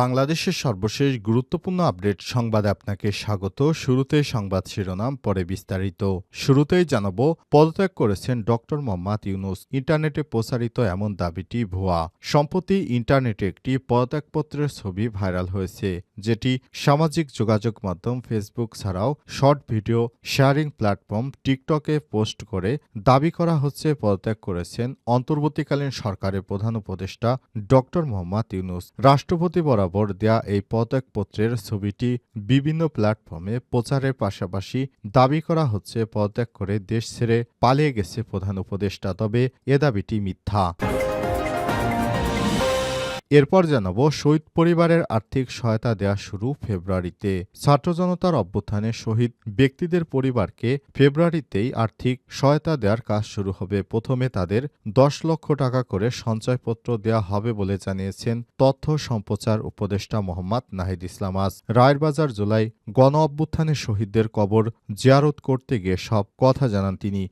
বাংলাদেশের সর্বশেষ গুরুত্বপূর্ণ আপডেট সংবাদে আপনাকে স্বাগত। শুরুতে সংবাদ শিরোনাম, পরে বিস্তারিত। শুরুতেই জানাব, পদত্যাগ করেছেন ডক্টর মোহাম্মদ ইউনুস। ইন্টারনেটে প্রচারিত এমন দাবিটি ভুয়া। সম্প্রতি ইন্টারনেটে একটি পদত্যাগপত্রের ছবি ভাইরাল হয়েছে, যেটি সামাজিক যোগাযোগ মাধ্যম ফেসবুক ছাড়াও শর্ট ভিডিও শেয়ারিং প্ল্যাটফর্ম টিকটকে পোস্ট করে দাবি করা হচ্ছে পদত্যাগ করেছেন অন্তর্বর্তীকালীন সরকারের প্রধান উপদেষ্টা ডক্টর মোহাম্মদ ইউনুস। রাষ্ট্রপতি বরাবর দেয়া এই পদত্যাগপত্রের ছবিটি বিভিন্ন প্ল্যাটফর্মে প্রচারের পাশাপাশি দাবি করা হচ্ছে, পদত্যাগ করে দেশ ছেড়ে পালিয়ে গেছে প্রধান উপদেষ্টা। তবে এ দাবিটি মিথ্যা। এরপর জানাব, শহীদ পরিবারের আর্থিক সহায়তা দেওয়া শুরু ফেব্রুয়ারিতে। ছাত্র জনতার অভ্যুত্থানে শহীদ ব্যক্তিদের পরিবারকে ফেব্রুয়ারিতেই আর্থিক সহায়তা দেওয়ার কাজ শুরু হবে। প্রথমে তাদের দশ লক্ষ টাকা করে সঞ্চয়পত্র দেওয়া হবে বলে জানিয়েছেন তথ্য সম্প্রচার উপদেষ্টা মোহাম্মদ নাহিদ ইসলাম আজ। রায়েরবাজার জুলাই গণ অভ্যুত্থানে শহীদদের কবর জিয়ারত করতে গিয়ে সব কথা জানান তিনি।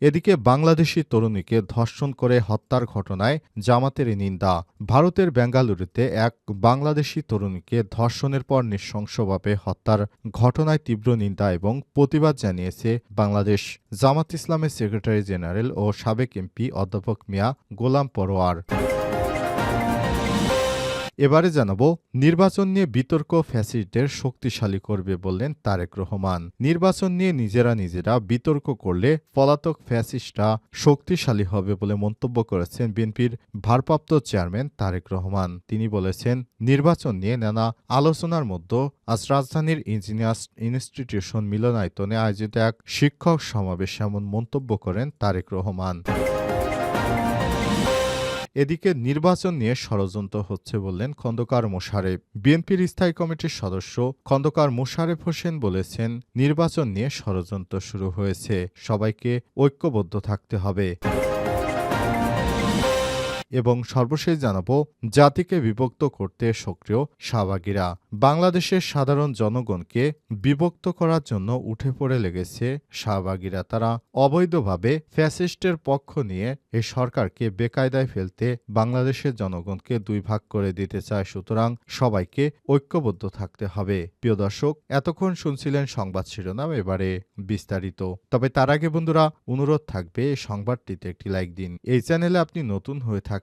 এদিকে বাংলাদেশি তরুণীকে ধর্ষণ করে হত্যার ঘটনায় জামাতের নিন্দা। ভারতের বেঙ্গালুরুতে এক বাংলাদেশি তরুণীকে ধর্ষণের পর নৃশংসভাবে হত্যার ঘটনায় তীব্র নিন্দা এবং প্রতিবাদ জানিয়েছে বাংলাদেশ। জামাত ইসলামের সেক্রেটারি জেনারেল ও সাবেক এমপি অধ্যাপক মিয়া গোলাম পরোয়ার। এবারে জানাব, নির্বাচন নিয়ে বিতর্ক ফ্যাসিলিটির শক্তিশালী করবে বললেন তারেক রহমান। নির্বাচন নিয়ে নিজেরা নিজেরা বিতর্ক করলে পলাতক ফ্যাসিস্টরা শক্তিশালী হবে বলে মন্তব্য করেছেন বিএনপির ভারপ্রাপ্ত চেয়ারম্যান তারেক রহমান। তিনি বলেছেন, নির্বাচন নিয়ে নানা আলোচনার মধ্যে আজ রাজধানীর ইঞ্জিনিয়ার্স ইনস্টিটিউশন মিলনায়তনে আয়োজিত এক শিক্ষক সমাবেশে এমন মন্তব্য করেন তারেক রহমান। এদিকে নির্বাচন নিয়ে ষড়যন্ত্র হচ্ছে বললেন খন্দকার মোশারেফ। বিএনপির স্থায়ী কমিটির সদস্য খন্দকার মোশারেফ হোসেন বলেছেন, নির্বাচন নিয়ে ষড়যন্ত্র শুরু হয়েছে, সবাইকে ঐক্যবদ্ধ থাকতে হবে। এবং সর্বশেষ জানাব, জাতিকে বিভক্ত করতে সক্রিয় শাহবাগীরা। বাংলাদেশের সাধারণ জনগণকে বিভক্ত করার জন্য উঠে পড়ে লেগেছে শাহবাগীরা। তারা অবৈধভাবে ফ্যাসিস্টের পক্ষ নিয়ে এই সরকারকে বেকায়দায় ফেলতে বাংলাদেশের জনগণকে দুই ভাগ করে দিতে চায়। সুতরাং সবাইকে ঐক্যবদ্ধ থাকতে হবে। প্রিয় দর্শক, এতক্ষণ শুনছিলেন সংবাদ শিরোনাম, এবারে বিস্তারিত। তবে তার আগে বন্ধুরা, অনুরোধ থাকবে সংবাদটিতে একটি লাইক দিন। এই চ্যানেলে আপনি নতুন হয়ে থাকলে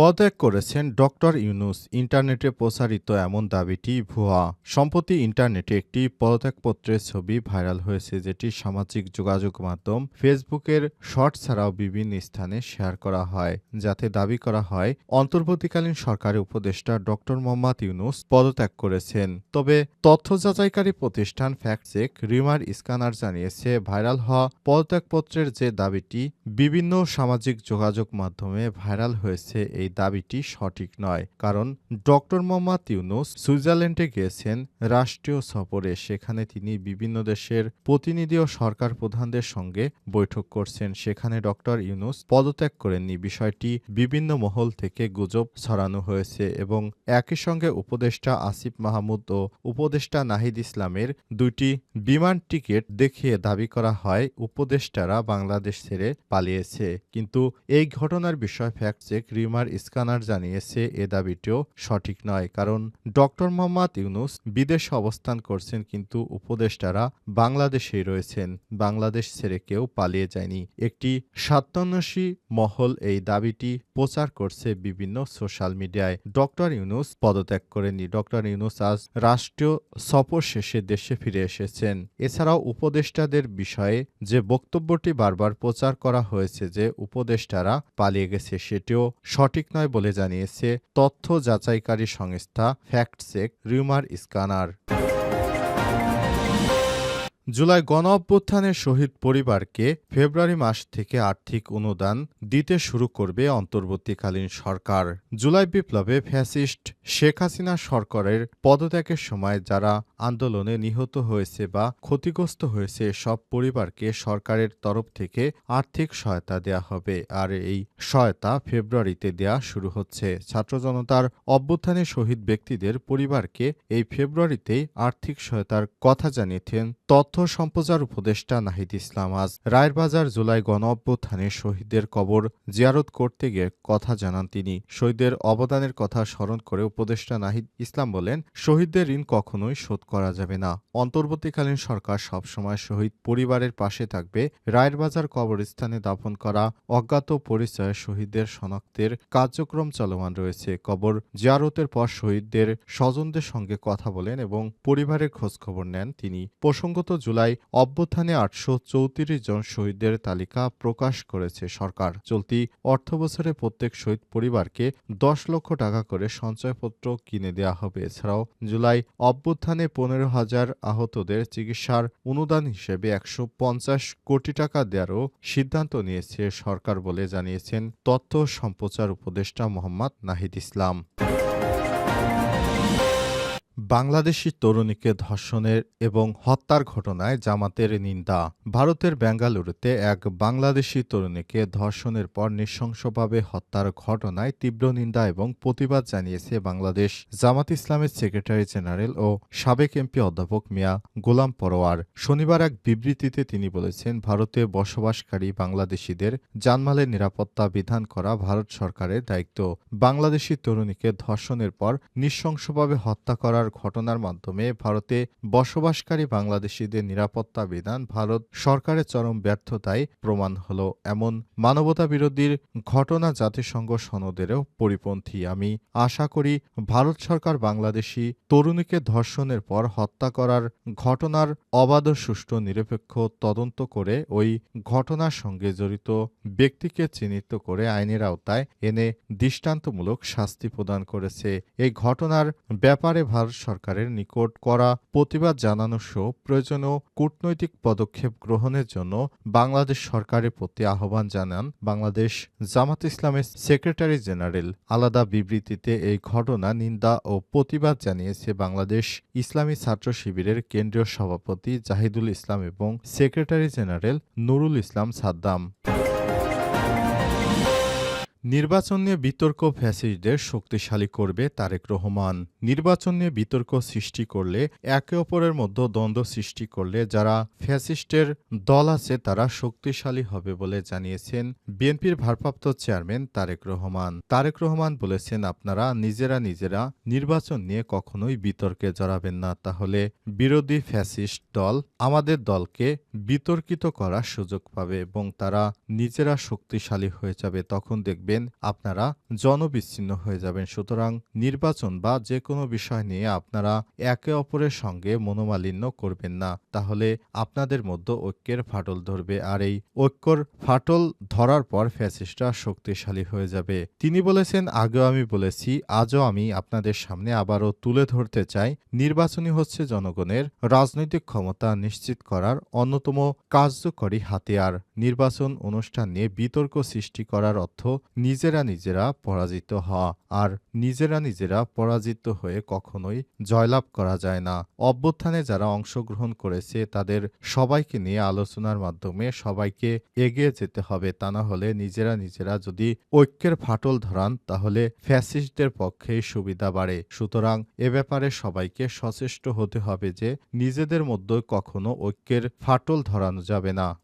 পদত্যাগ করেছেন ডক্টর ইউনুস। ইন্টারনেটে প্রসারিত এমন দাবিটি ভুয়া। সম্প্রতি ইন্টারনেটে একটি পদত্যাগপত্রের ছবি ভাইরাল হয়েছে, যেটি সামাজিক যোগাযোগ মাধ্যম ফেসবুকের শর্ট ছাড়াও বিভিন্ন স্থানে শেয়ার করা হয়, যাতে দাবি করা হয়, অন্তর্বর্তীকালীন সরকারের উপদেষ্টা ডক্টর মোহাম্মদ ইউনুস পদত্যাগ করেছেন। তবে তথ্য যাচাইকারী প্রতিষ্ঠান ফ্যাক্টচেক রিমার স্ক্যানার জানিয়েছে, ভাইরাল হওয়া পদত্যাগপত্রের যে দাবিটি বিভিন্ন সামাজিক যোগাযোগ মাধ্যমে ভাইরাল হয়েছে, এই দাবিটি সঠিক নয়, কারণ ডক্টর মোহাম্মদ ইউনুস সুইজারল্যান্ডে গিয়েছেন রাষ্ট্রীয় সফরে। সেখানে তিনি বিভিন্ন দেশের প্রতিনিধি ও সরকার প্রধানদের সঙ্গে বৈঠক করছেন। সেখানে ডক্টর ইউনুস পদত্যাগ করেননি। বিষয়টি বিভিন্ন মহল থেকে গুজব ছড়ানো হয়েছে এবং একই সঙ্গে উপদেষ্টা আসিফ মাহমুদ ও উপদেষ্টা নাহিদ ইসলামের দুইটি বিমান টিকিট দেখিয়ে দাবি করা হয়, উপদেষ্টারা বাংলাদেশ ছেড়ে পালিয়েছে। কিন্তু এই ঘটনার বিষয় ফ্যাক্ট চেক রিমার স্ক্যানার জানিয়েছে এ দাবিটিও সঠিক নয়, কারণ ডক্টর মোহাম্মদ ইউনুস বিদেশে অবস্থান করছেন কিন্তু উপদেষ্টারা বাংলাদেশেই রয়েছেন। বাংলাদেশ ছেড়ে কেউ পালিয়ে যায়নি। একটি সাতান্নশী মহল এই দাবিটি প্রচার করছে বিভিন্ন সোশ্যাল মিডিয়ায়। ডক্টর ইউনুস পদত্যাগ করেনি ডক্টর ইউনুস আজ রাষ্ট্রীয় সফর শেষে দেশে ফিরে এসেছেন। এছাড়াও উপদেষ্টাদের বিষয়ে যে বক্তব্যটি বারবার প্রচার করা হয়েছে যে উপদেষ্টারা পালিয়ে গেছে, সেটিও সঠিক নয় বলে জানিয়েছে তথ্য যাচাইকারী সংস্থা ফ্যাক্টচেক রিউমার স্ক্যানার। জুলাই গণ অভ্যুত্থানের শহীদ পরিবারকে ফেব্রুয়ারি মাস থেকে আর্থিক অনুদান দিতে শুরু করবে অন্তর্বর্তীকালীন সরকার। জুলাই বিপ্লবে ফ্যাসিস্ট শেখ হাসিনা সরকারের পদত্যাগের সময় যারা আন্দোলনে নিহত হয়েছে বা ক্ষতিগ্রস্ত হয়েছে সব পরিবারকে সরকারের তরফ থেকে আর্থিক সহায়তা দেয়া হবে। আর এই সহায়তা ফেব্রুয়ারিতে দেয়া শুরু হচ্ছে। ছাত্র জনতার অভ্যুত্থানে শহীদ ব্যক্তিদের পরিবারকে এই ফেব্রুয়ারিতেই আর্থিক সহায়তার কথা জানিয়েছেন তথ্য সম্প্রচার উপদেষ্টা নাহিদ ইসলাম। আজ রায়েরবাজার জুলাই গণ অভ্যুত্থানে শহীদদের কবর জিয়ারত করতে গিয়ে কথা জানান তিনি। শহীদদের অবদানের কথা স্মরণ করে উপদেষ্টা নাহিদ ইসলাম বলেন, শহীদদের ঋণ কখনোই শোধ করা যাবে না। অন্তর্বর্তীকালীন সরকার সবসময় শহীদ পরিবারের পাশে থাকবে। রায়েরবাজার কবরস্থানে দাফন করা, অজ্ঞাত পরিচয়ে শহীদদের শনাক্তের কার্যক্রম চলমান রয়েছে। কবর জিয়ারতের পর শহীদদের স্বজনদের সঙ্গে কথা বলেন এবং পরিবারের খোঁজখবর নেন তিনি। প্রসঙ্গত জুলাই অভ্যুত্থানে আটশো চৌত্রিশ জন শহীদদের তালিকা প্রকাশ করেছে সরকার। চলতি অর্থবছরে প্রত্যেক শহীদ পরিবারকে দশ লক্ষ টাকা করে সঞ্চয়পত্র কিনে দেওয়া হবে। এছাড়াও জুলাই অভ্যুত্থানে পনেরো হাজার আহতদের চিকিৎসার অনুদান হিসেবে একশো পঞ্চাশ কোটি টাকা দেওয়ারও সিদ্ধান্ত নিয়েছে সরকার বলে জানিয়েছেন তথ্য সম্প্রচার উপদেষ্টা মোহাম্মদ নাহিদ ইসলাম। বাংলাদেশি তরুণীকে ধর্ষণের এবং হত্যার ঘটনায় জামাতের নিন্দা। ভারতের বেঙ্গালুরুতে এক বাংলাদেশি তরুণীকে ধর্ষণের পর নৃশংসভাবে হত্যার ঘটনায় তীব্র নিন্দা এবং প্রতিবাদ জানিয়েছে বাংলাদেশ। জামাত ইসলামের সেক্রেটারি জেনারেল ও সাবেক এমপি অধ্যাপক মিয়া গোলাম পরোয়ার শনিবার এক বিবৃতিতে তিনি বলেছেন, ভারতে বসবাসকারী বাংলাদেশিদের জানমালের নিরাপত্তা বিধান করা ভারত সরকারের দায়িত্ব। বাংলাদেশি তরুণীকে ধর্ষণের পর নৃশংসভাবে হত্যা করার ঘটনার মাধ্যমে ভারতে বসবাসকারী বাংলাদেশিদের নিরাপত্তা বিধান ভারত সরকারের চরম ব্যর্থতায় প্রমাণ হল। এমন মানবতা বিরোধীর ঘটনা জাতিসংঘ সনদেরও পরিপন্থী। আমি আশা করি ভারত সরকার বাংলাদেশি তরুণীকে ধর্ষণের পর হত্যা করার ঘটনার অবাধ সুষ্ঠু নিরপেক্ষ তদন্ত করে ওই ঘটনার সঙ্গে জড়িত ব্যক্তিকে চিহ্নিত করে আইনের আওতায় এনে দৃষ্টান্তমূলক শাস্তি প্রদান করেছে। এই ঘটনার ব্যাপারে ভারত সরকারের নিকট করা প্রতিবাদ জানানো সহ প্রয়োজনীয় কূটনৈতিক পদক্ষেপ গ্রহণের জন্য বাংলাদেশ সরকারের প্রতি আহ্বান জানান বাংলাদেশ জামাত ইসলামের সেক্রেটারি জেনারেল। আলাদা বিবৃতিতে এই ঘটনা, নিন্দা ও প্রতিবাদ জানিয়েছে বাংলাদেশ ইসলামী ছাত্র শিবিরের কেন্দ্রীয় সভাপতি জাহিদুল ইসলাম এবং সেক্রেটারি জেনারেল নুরুল ইসলাম সাদ্দাম। নির্বাচন নিয়ে বিতর্ক ফ্যাসিস্টদের শক্তিশালী করবে তারেক রহমান। নির্বাচন নিয়ে বিতর্ক সৃষ্টি করলে একে অপরের মধ্যে দ্বন্দ্ব সৃষ্টি করলে যারা ফ্যাসিস্টের দল আছে তারা শক্তিশালী হবে বলে জানিয়েছেন বিএনপির ভারপ্রাপ্ত চেয়ারম্যান তারেক রহমান। তারেক রহমান বলেছেন, আপনারা নিজেরা নিজেরা নির্বাচন নিয়ে কখনোই বিতর্কে জড়াবেন না। তাহলে বিরোধী ফ্যাসিস্ট দল আমাদের দলকে বিতর্কিত করার সুযোগ পাবে এবং তারা নিজেরা শক্তিশালী হয়ে যাবে। তখন দেখবেন আপনারা জনবিচ্ছিন্ন হয়ে যাবেন। সুতরাং নির্বাচন বা যে কোনো বিষয় নিয়ে আপনারা একে অপরের সঙ্গে মনোমালিন্য করবেন না। তাহলে আপনাদের মধ্যে ঐক্যের ফাটল ধরবে আর এই ঐক্যর ফাটল ধরার পর ফ্যাসিস্টরা শক্তিশালী হয়ে যাবে। তিনি বলেছেন, আগেও আমি বলেছি, আজও আমি আপনাদের সামনে আবারও তুলে ধরতে চাই। নির্বাচনই হচ্ছে জনগণের রাজনৈতিক ক্ষমতা নিশ্চিত করার অন্যতম কার্যকরী হাতিয়ার। নির্বাচন অনুষ্ঠান নিয়ে বিতর্ক সৃষ্টি করার অর্থ নিজেরা নিজেরা পরাজিত হওয়া, আর নিজেরা নিজেরা পরাজিত হয়ে কখনোই জয়লাভ করা যায় না। অভ্যুত্থানে যারা অংশগ্রহণ করেছে, তাদের সবাইকে নিয়ে আলোচনার মাধ্যমে সবাইকে এগিয়ে যেতে হবে। তা না হলে নিজেরা নিজেরা যদি ঐক্যের ফাটল ধরান, তাহলে ফ্যাসিস্টদের পক্ষেই সুবিধা বাড়ে। সুতরাং এ ব্যাপারে সবাইকে সচেষ্ট হতে হবে যে, নিজেদের মধ্যে কখনো ঐক্যের ফাটল ধরানো যাবে না।